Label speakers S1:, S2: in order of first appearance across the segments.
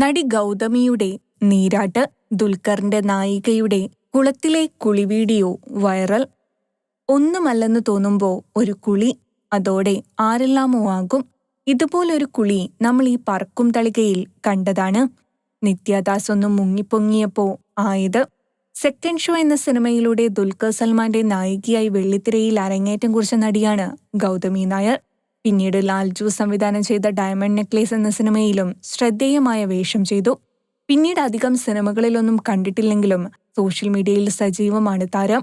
S1: നടി ഗൗതമിയുടെ നീരാട്ട് ദുൽഖറിന്റെ നായികയുടെ കുളത്തിലെ കുളി വീഡിയോ വൈറൽ. ഒന്നുമല്ലെന്ന് തോന്നുമ്പോ ഒരു കുളി അതോടെ ആരെല്ലാമോ ആകും. ഇതുപോലൊരു കുളി നമ്മൾ ഈ പറക്കും തളികയിൽ കണ്ടതാണ്. നിത്യദാസ് ഒന്ന് മുങ്ങിപ്പൊങ്ങിയപ്പോ ആയത്. സെക്കൻഡ് ഷോ എന്ന സിനിമയിലൂടെ ദുൽഖർ സൽമാന്റെ നായികയായി വെള്ളിത്തിരയിൽ അരങ്ങേറ്റം കുറിച്ച നടിയാണ് ഗൗതമി നായർ. പിന്നീട് ലാൽജു സംവിധാനം ചെയ്ത ഡയമണ്ട് നെക്ലേസ് എന്ന സിനിമയിലും ശ്രദ്ധേയമായ വേഷം ചെയ്തു. പിന്നീട് അധികം സിനിമകളിലൊന്നും കണ്ടിട്ടില്ലെങ്കിലും സോഷ്യൽ മീഡിയയിൽ സജീവമാണ് താരം.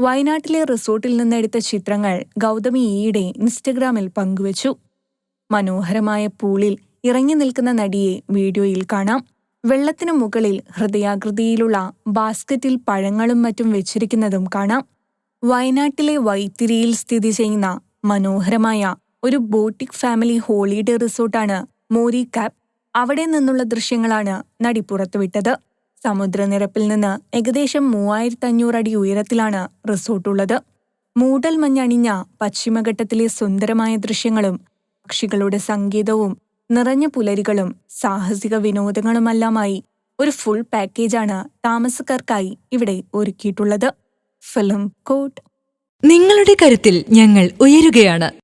S1: വയനാട്ടിലെ റിസോർട്ടിൽ നിന്നെടുത്ത ചിത്രങ്ങൾ ഗൗതമി ഈയിടെ ഇൻസ്റ്റഗ്രാമിൽ പങ്കുവച്ചു. മനോഹരമായ പൂളിൽ ഇറങ്ങി നിൽക്കുന്ന നടിയെ വീഡിയോയിൽ കാണാം. വെള്ളത്തിനു മുകളിൽ ഹൃദയാകൃതിയിലുള്ള ബാസ്ക്കറ്റിൽ പഴങ്ങളും മറ്റും വെച്ചിരിക്കുന്നതും കാണാം. വയനാട്ടിലെ വൈത്തിരിയിൽ സ്ഥിതി ചെയ്യുന്ന മനോഹരമായ ഒരു ബോട്ടിക് ഫാമിലി ഹോളിഡേ റിസോർട്ടാണ് മോരി കാപ്പ് അവിടെ നിന്നുള്ള ദൃശ്യങ്ങളാണ് നടി പുറത്തുവിട്ടത്. സമുദ്രനിരപ്പിൽ നിന്ന് ഏകദേശം മൂവായിരത്തി അഞ്ഞൂറ് അടി ഉയരത്തിലാണ് റിസോർട്ടുള്ളത്. മൂടൽ മഞ്ഞണിഞ്ഞ പശ്ചിമഘട്ടത്തിലെ സുന്ദരമായ ദൃശ്യങ്ങളും പക്ഷികളുടെ സംഗീതവും നിറഞ്ഞ പുലരികളും സാഹസിക വിനോദങ്ങളുമെല്ലാമായി ഒരു ഫുൾ പാക്കേജാണ് താമസക്കാർക്കായി ഇവിടെ ഒരുക്കിയിട്ടുള്ളത്. ഫിലിം കോട്ട്
S2: നിങ്ങളുടെ കരുത്തിൽ ഞങ്ങൾ ഉയരുകയാണ്.